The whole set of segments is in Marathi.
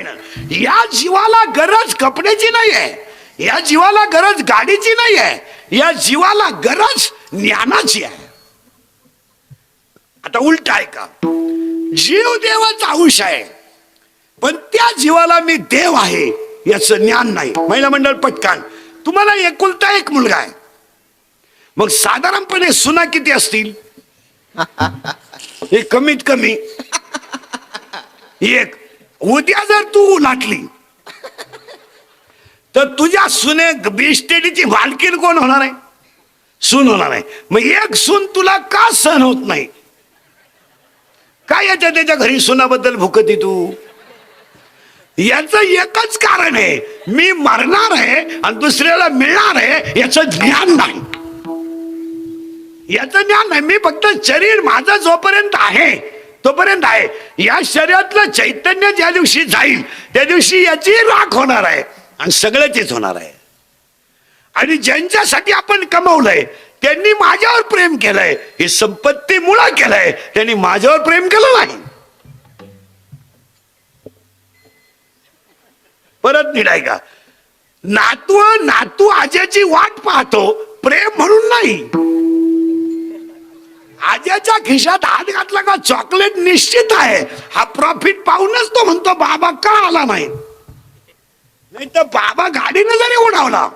ना या जीवाला गरज कपड्याची नाही आहे या जीवाला गरज गाडीची नाही आहे या जीवाला गरज ज्ञानाची आहे. आता उलट आहे का जीव देवाचा अंश आहे. पण त्या जीवाला मी देव आहे याचं ज्ञान नाही. महिला मंडळ पटकान. तुम्हाला एकुलता एक मुलगा आहे. मग साधारणपणे सुना किती असतील? हे कमीत कमी एक. उद्या जर तू लाटली तर तुझ्या सुने बिस्टेडीची मालकीन कोण होणार आहे? सून होणार आहे. मग एक सून तुला का सहन होत नाही? काय याच्या त्याच्या घरी सुनाबद्दल भुकती तू? याच एकच कारण आहे मी मरणार आहे आणि दुसऱ्याला मिळणार आहे याचं ज्ञान नाही. याचं ज्ञान नाही मी फक्त शरीर माझं जोपर्यंत आहे तोपर्यंत आहे. या शरीरातलं चैतन्य ज्या दिवशी जाईल त्या दिवशी याची राख होणार आहे. आणि सगळ्याचीच होणार आहे. आणि ज्यांच्यासाठी आपण कमवलंय त्यांनी माझ्यावर प्रेम केलंय ही संपत्ती मुळा केलंय त्यांनी माझ्यावर प्रेम केलं नाही. परत निघाय का? नातू नातू आज्याची वाट पाहतो प्रेम म्हणून नाही. राजाच्या खिशात हात घातला का चॉकलेट निश्चित आहे. हा प्रॉफिट पाहूनच तो म्हणतो बाबा का आला नाही? नाही तर बाबा गाडीनं जरी उडावला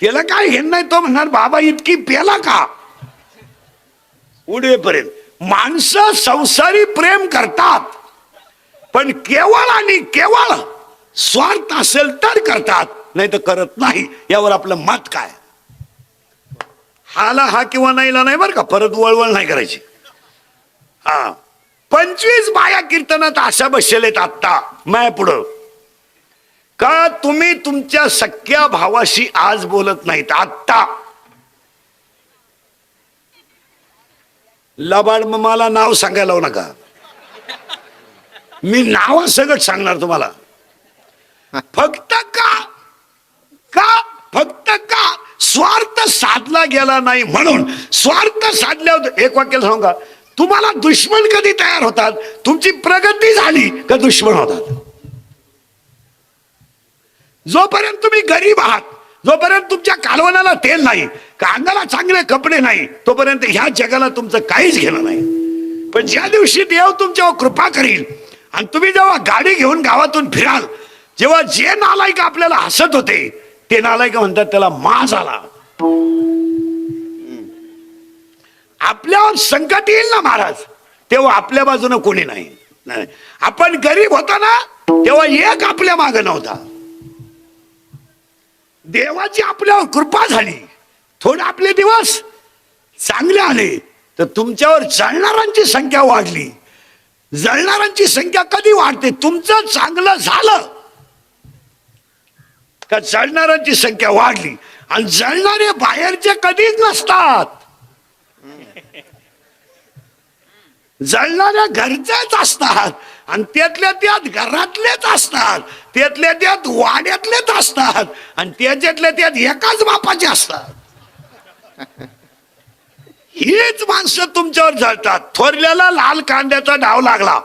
त्याला काय हे नाही तो म्हणणार बाबा इतकी पेला का? उडवेपर्यंत. माणसं संसारी प्रेम करतात पण केवळ आणि केवळ स्वार्थ असेल तर करतात नाही तर करत नाही यावर आपलं मत काय? हाला हा किंवा नाहीला नाही बरं का. परत वळवळ नाही करायची. हा. पंचवीस बाया कीर्तनात अशा बसलेत आत्ता. माय पुढं. का तुम्ही तुमच्या सख्या भावाशी आज बोलत नाहीत? आत्ता. लबाड मला नाव सांगायला लावू नका. मी नाव सगळं सांगणार तुम्हाला. फक्त का? का? फक्त स्वार्थ साधला गेला नाही म्हणून स्वार्थ साधल्यावर एक वाक्य सांगा तुम्हाला दुश्मन कधी तयार होतात? तुमची प्रगती झाली का दुश्मन होतात? जोपर्यंत तुम्ही गरीब आहात जोपर्यंत तुमच्या कालवणाला तेल नाही कांद्याला चांगले कपडे नाही तोपर्यंत ह्या जगाला तुमचं काहीच घेणं नाही. पण ज्या दिवशी देव तुमच्यावर कृपा करील आणि तुम्ही जेव्हा गाडी घेऊन गावातून फिराल जेव्हा जे नालायक आपल्याला हसत होते ते नालाय का म्हणतात त्याला मास आला आपल्यावर संकट येईल ना महाराज? तेव्हा आपल्या बाजूने कोणी नाही. नाही. आपण गरीब होता ना तेव्हा एक आपल्या मागे नव्हता. देवाची आपल्यावर कृपा झाली. थोडे आपले दिवस चांगले आले तर तुमच्यावर जळणाऱ्यांची संख्या वाढली. जळणाऱ्यांची संख्या कधी वाढते? तुमचं चांगलं झालं. का जळणाऱ्यांची संख्या वाढली. आणि जळणारे बाहेरचे कधीच नसतात. जळणाऱ्या घरच्याच असतात. आणि त्यातल्या त्यात घरातलेच असतात. त्यातल्या त्यात वाड्यातलेच असतात. आणि त्याच्यातल्या त्यात एकाच बापाचे असतात. हीच माणसं तुमच्यावर जळतात. थोरल्याला लाल कांद्याचा डाव लागला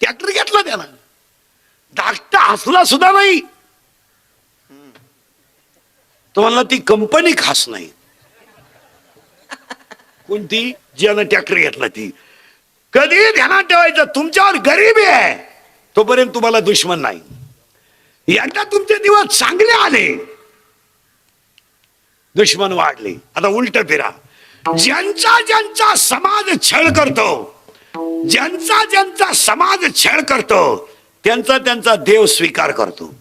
ट्रॅक्टर घेतला त्यानं धाकटा हसला सुद्धा नाही. तो म्हणला ती कंपनी खास नाही. कोणती? ज्यानं ट्रॅक्टर घेतला ती. कधी ध्यानात ठेवायचं? तुमच्यावर गरिबी आहे. तोपर्यंत तुम्हाला दुश्मन नाही. एकदा तुमचे दिवस चांगले आले. दुश्मन वाढले. आता उलट फिरा. ज्यांचा ज्यांचा समाज छळ करतो ज्यांचा ज्यांचा समाज छळ करतो त्यांचा त्यांचा देव स्वीकार करतो.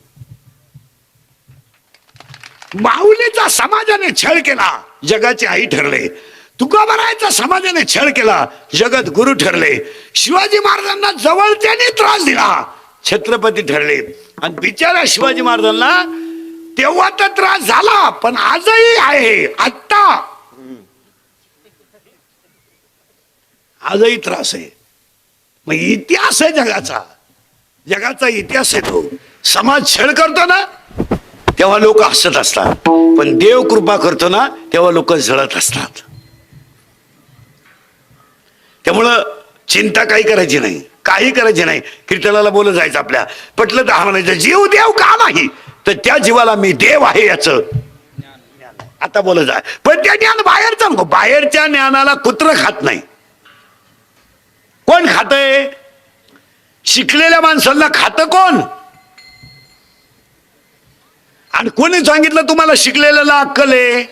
माऊलीचा समाजाने छळ केला जगाचे आई ठरले. तुकाबारायचा समाजाने छळ केला जगत गुरु ठरले. शिवाजी महाराजांना जवळच्याने त्रास दिला. छत्रपती ठरले. आणि बिचारा शिवाजी महाराजांना तेव्हा तर त्रास झाला पण आजही आहे आत्ता. आजही त्रास आहे. मग इतिहास आहे जगाचा. जगाचा इतिहास आहे तो समाज छळ करतो ना तेव्हा लोक हसत असतात. पण देव कृपा करतो ना तेव्हा लोक जळत असतात. त्यामुळं चिंता काही करायची नाही. काही करायची नाही. कीर्तनाला बोलत जायचं आपल्या. पटलं तर हा म्हणायचं जीव देव का नाही? तर त्या जीवाला मी देव आहे याच. आता बोलत जाय पण त्या ज्ञान बाहेरचं नको. बाहेरच्या ज्ञानाला कुत्र खात नाही. कोण खातंय? शिकलेल्या माणसांना खातं कोण? आणि कोणी सांगितलं तुम्हाला शिकलेल्याला अक्कल आहे?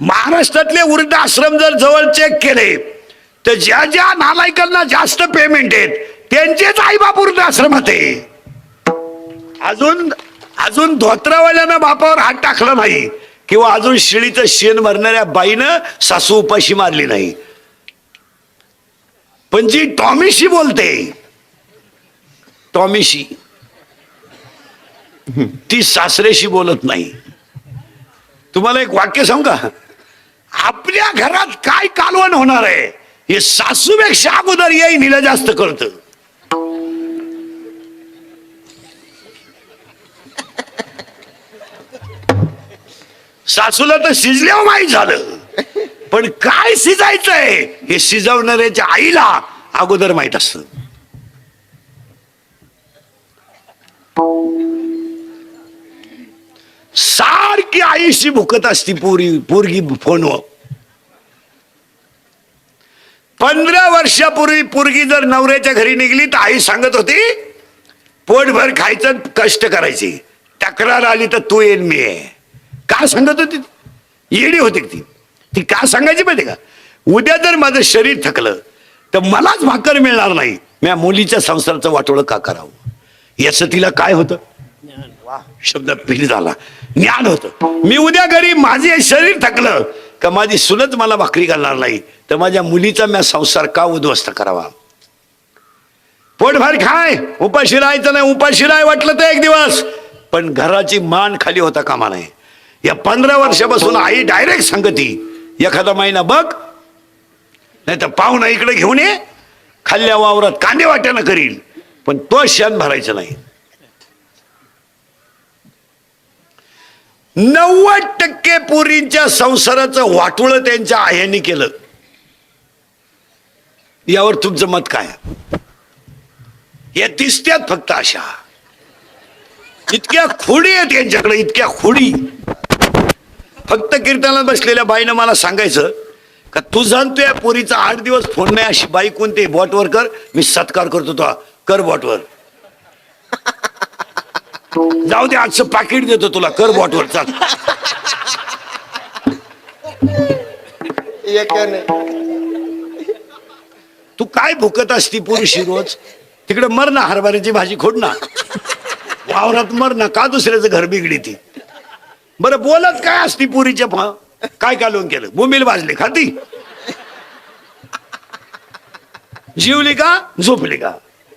महाराष्ट्रातले वृद्धाश्रम जर जवळ चेक केले तर ज्या ज्या नालायकांना जास्त पेमेंट आहेत त्यांचेच आईबाप वृद्धाश्रमात आहे. अजून अजून धोत्रावाल्यानं बापावर हात टाकला नाही किंवा अजून शिळीचं शेण भरणाऱ्या बाईनं सासू उपाशी मारली नाही. पण जी टॉमीशी बोलते टॉमीशी ती सासरेशी बोलत नाही. तुम्हाला एक वाक्य सांगू का? आपल्या घरात काय कालवण होणार आहे हे सासूपेक्षा अगोदर येईन हिला जास्त करत. सासूला तर शिजल्यावर माहीत झालं. पण काय शिजायचंय हे शिजवणाऱ्याच्या आईला अगोदर माहीत असत. सारखी आईशी भुकत असती पोरी पोरगी फोनवर. पंधरा वर्षापूर्वी पोरगी जर नवऱ्याच्या घरी निघली तर आई सांगत होती पोटभर खायचं कष्ट करायची. तक्रार आली तर तू येईन मी का सांगत होती? येडी होती ती. ती का सांगायची माहिती का? उद्या जर माझं शरीर थकलं तर मलाच भाकर मिळणार नाही. मी मुलीच्या संसाराचं वाटोळं का करावं? याचं तिला काय होतं? शब्द फिर झाला. ज्ञान होतं. मी उद्या घरी माझे शरीर थकलं का माझी सुनच मला भाकरी घालणार नाही तर माझ्या मुलीचा मी संसार का उद्ध्वस्त करावा? पोटभर खाय. उपाशी राहायचं नाही उपाशी वाटलं तर एक दिवस. पण घराची मान खाली होता कामा नाही या पंधरा वर्षापासून आई डायरेक्ट सांगती एखादा महिना बघ नाही तर पाहुणा इकडे घेऊन ये खाल्ल्या वावरात कांदे वाट्यानं करील पण तो क्षण भरायचं नाही. नव्वद टक्के पोरींच्या संसाराचं वाटुळं त्यांच्या आयांनी केलं. यावर तुमचं मत काय? या दिसत्यात फक्त अशा इतक्या खोडी आहेत यांच्याकडे इतक्या खोडी. फक्त कीर्तनात बसलेल्या बाईनं मला सांगायचं का तू जाणतो या पोरीचा आठ दिवस फोन नाही अशी बाई कोणते बॉटवर कर मी सत्कार करतो तो कर बॉटवर जाऊ दे आजचं पाकिट देतो तुला. कर बॉटवर चाल. तू काय भुकत असती पुरुषी रोज? तिकडे मर ना हरभऱ्याची भाजी खोड ना. वावरात मर ना का दुसऱ्याचं घर बिगडी ती बरं बोलत काय असती पुरीच्या फा काय कालवून केलं? बोंबील भाजले खाती? जीवली का? झोपली का?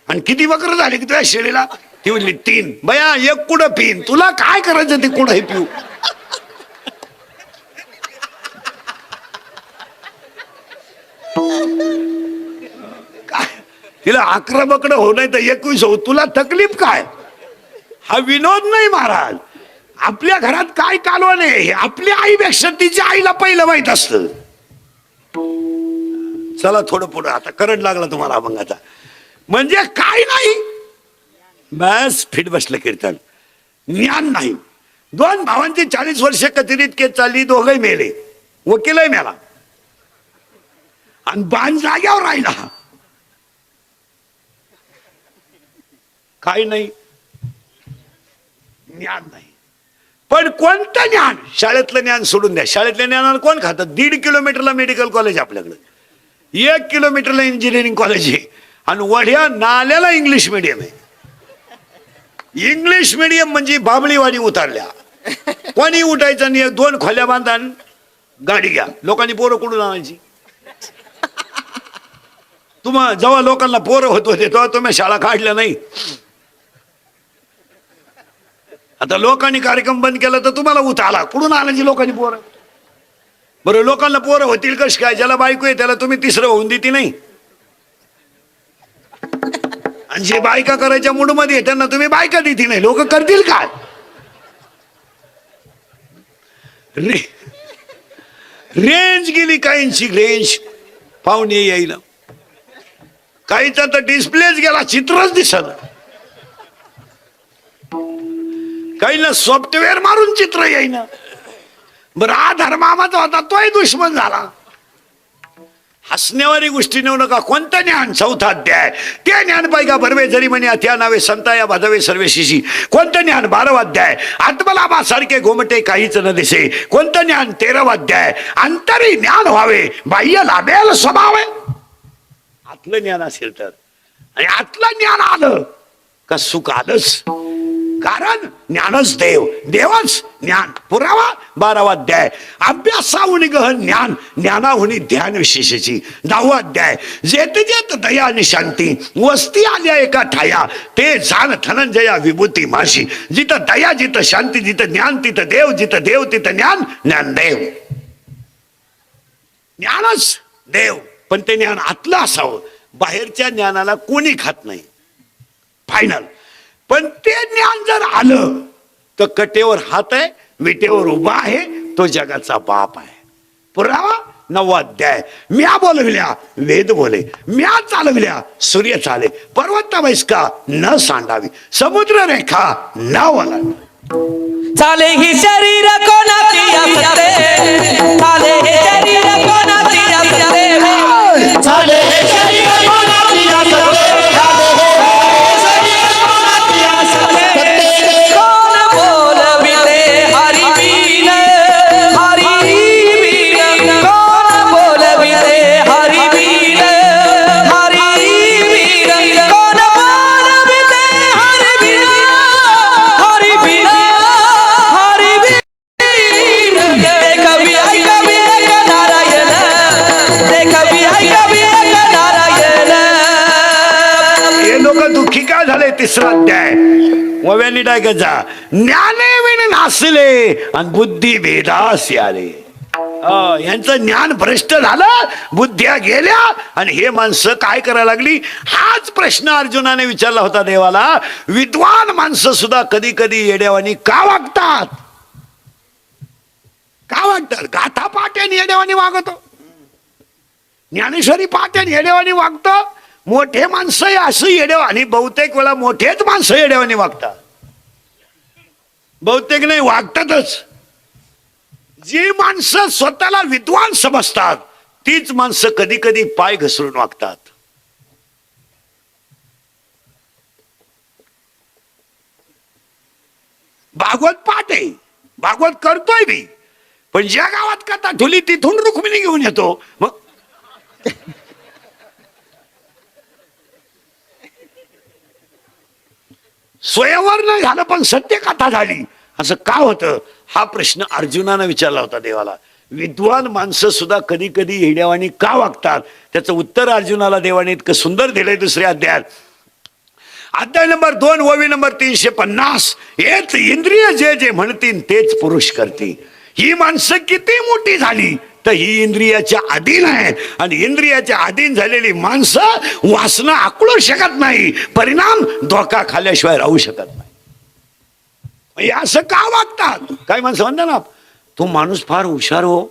आणि किती वक्र झाली की तुझ्या शेळीला? ती म्हणली तीन. बया एक कुठं पिन? तुला काय करायचं ते कुठं हे पिऊ? काय तिला अकरा बकडं हो नाही तर एकवीस हो तुला तकलीफ काय? हा विनोद नाही महाराज. आपल्या घरात काय कालवण आहे? हे आपल्या आईपेक्षा तिच्या आईला पहिलं माहीत असत. चला थोडं पुढं. आता करंट लागला तुम्हाला अभंगाचा. म्हणजे काय नाही? बस फिट बसलं कीर्तन. ज्ञान नाही. दोन भावांची चाळीस वर्ष कथिरीत केस चालली दोघही मेले. वकीलही मेला. आणि बाण जाग्यावर राहिला. काय नाही. ज्ञान नाही. पण कोणतं ज्ञान? शाळेतलं ज्ञान सोडून द्या. शाळेतल्या ज्ञानाला कोण खातं? दीड किलोमीटरला मेडिकल कॉलेज आपल्याकडे. एक किलोमीटरला इंजिनिअरिंग कॉलेज आहे. आणि वढ्या नाल्याला इंग्लिश मिडियम आहे. इंग्लिश मिडियम म्हणजे बाबळीवाडी उतारल्या. कोणी उठायचं नाही दोन खोल्या बांधा गाडी घ्या. लोकांनी पोरं कुठून आणायची? तुम्हा जेव्हा लोकांना पोरं होत होते तेव्हा तुम्ही शाळा काढल्या नाही. आता लोकांनी कार्यक्रम बंद केला तर तुम्हाला उत आला. कुठून आणायची लोकांनी पोरं? बरं लोकांना पोरं होतील कशी काय? ज्याला बायको आहे त्याला तुम्ही तिसरं होऊन देते नाही. आणि जे बायका करायच्या मूडमध्ये त्यांना तुम्ही बायका देते नाही. लोक करतील काय रे रेंज गेली काहींची रेंज. पाहुणे येईल काहीचा तर डिस्प्लेच गेला चित्रच दिसत काहीला सॉफ्टवेअर मारून चित्र येईन. बरं हा धर्मामाचा होता तोही दुश्मन झाला. हसण्यावारी गोष्टी नेऊ नका. कोणतं ज्ञान? चौथा अध्याय. ते ज्ञान पाहिजे बरवे जरी म्हणे अथ्या नावे संता या भादवे सर्वेशिशी कोणतं ज्ञान? बारावा अध्याय. आत्मलाभासारखे घोमटे गोमटे काहीच न दिसे. कोणतं ज्ञान? तेरावा अध्याय. अंतरी ज्ञान व्हावे. बाह्य लाभेल स्वभाव आहे. आतलं ज्ञान असेल तर. आणि आतलं ज्ञान आलं. का सुख आलंच? कारण ज्ञानच देव. देवच ज्ञान. पुरावा बारावा अध्याय. अभ्यासाहुनी गहन ज्ञान ज्ञानाहुनी ध्यान विशेषाची. दहावा अध्याय. जेत जेत दया आणि शांती. वस्ती आल्या एका ठाया. ते जाण धनंजया विभूती माशी जिथं दया जिथं शांती जिथं ज्ञान तिथं देव जिथं देव तिथं ज्ञान ज्ञान देव ज्ञानच देव. पण ते ज्ञान आतलं असावं. बाहेरच्या ज्ञानाला कोणी खात नाही. फायनल पण ते ज्ञान जर आलं तर कटेवर हात आहे विटेवर उभा आहे तो जगाचा बाप आहे. पुरावा नववा अध्याय. म्या बोलविल्या वेद बोले. म्या चालविल्या सूर्य चाले. पर्वत वैस्का न सांडावी. समुद्र रेखा न वलावी चाले ही वव्यानी टाकायचा ज्ञाने विण नासले आणि बुद्धी भेदास आले यांचं ज्ञान भ्रष्ट झालं बुद्ध्या गेल्या आणि हे माणसं काय करायला लागली? हाच प्रश्न अर्जुनाने विचारला होता देवाला. विद्वान माणसं सुद्धा कधी कधी येड्यावानी का वागतात? का वागतात? गाथा पाट्याने येड्यावानी वागतो. ज्ञानेश्वरी पाट्याने येडेवानी वागतं. मोठे माणसं असं येड्यावानी बहुतेक वेळा मोठेच माणसं येड्यावानी वागतात. बहुतेक नाही वागतातच. जी माणसं स्वतःला विद्वान समजतात तीच माणसं कधी कधी पाय घसरून वागतात. भागवत पाठ आहे. भागवत करतोय मी. पण ज्या गावात कथा ठुली तिथून रुक्मिणी घेऊन येतो. मग स्वयंवर नाही झालं पण सत्य कथा झाली. असं का होतं? हा प्रश्न अर्जुनानं विचारला होता देवाला. विद्वान माणसं सुद्धा कधी कधी हिड्यावानी का वागतात? त्याचं उत्तर अर्जुनाला देवाने इतकं सुंदर दिलंय दुसऱ्या अध्यायात. अध्याय नंबर दोन ओवी नंबर तीनशे पन्नास. हेच इंद्रिय जे जे म्हणतील तेच पुरुष करतील. ही माणसं किती मोठी झाली? तर ही इंद्रियाच्या अधीन आहेत आणि इंद्रियाच्या अधीन झालेली माणसं वासना आकळू शकत नाही. परिणाम धोका खाल्ल्याशिवाय राहू शकत नाही. असं का वागतात? काय माणसं म्हणतात ना तो माणूस फार हुशार हो.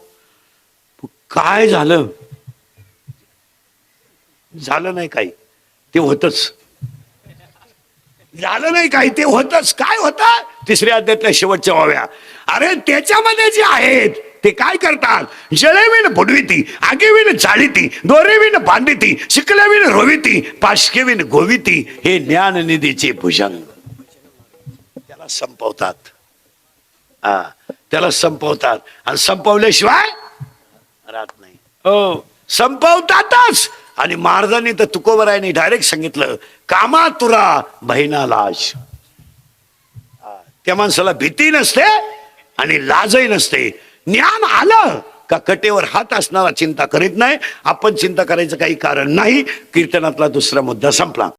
काय झालं? झालं नाही काही. ते होतच. झालं नाही काही ते होतच. काय होतं? तिसऱ्या अध्यातल्या शेवटच्या व्हाव्या अरे त्याच्यामध्ये जे आहेत ते काय करतात? जळेविण बुडविती आगेविण जाळीती दोरेविण बांधिती शिकल्याविण रोविती पाशकेविण गोविती हे ज्ञाननिधीचे भुजंग. त्याला संपवतात. हा त्याला संपवतात. आणि संपवल्याशिवाय राहत नाही. हो. संपवतातच. आणि महाराजांनी तर तुकोबरायांनी डायरेक्ट सांगितलं कामा तुरा बहिणा लाज. त्या माणसाला भीती नसते आणि लाजही नसते. ज्ञान आलं का कटेवर हात असणारा चिंता करीत नाही? आपण चिंता करायचं काही कारण नाही. कीर्तनातला दुसरा मुद्दा संपला.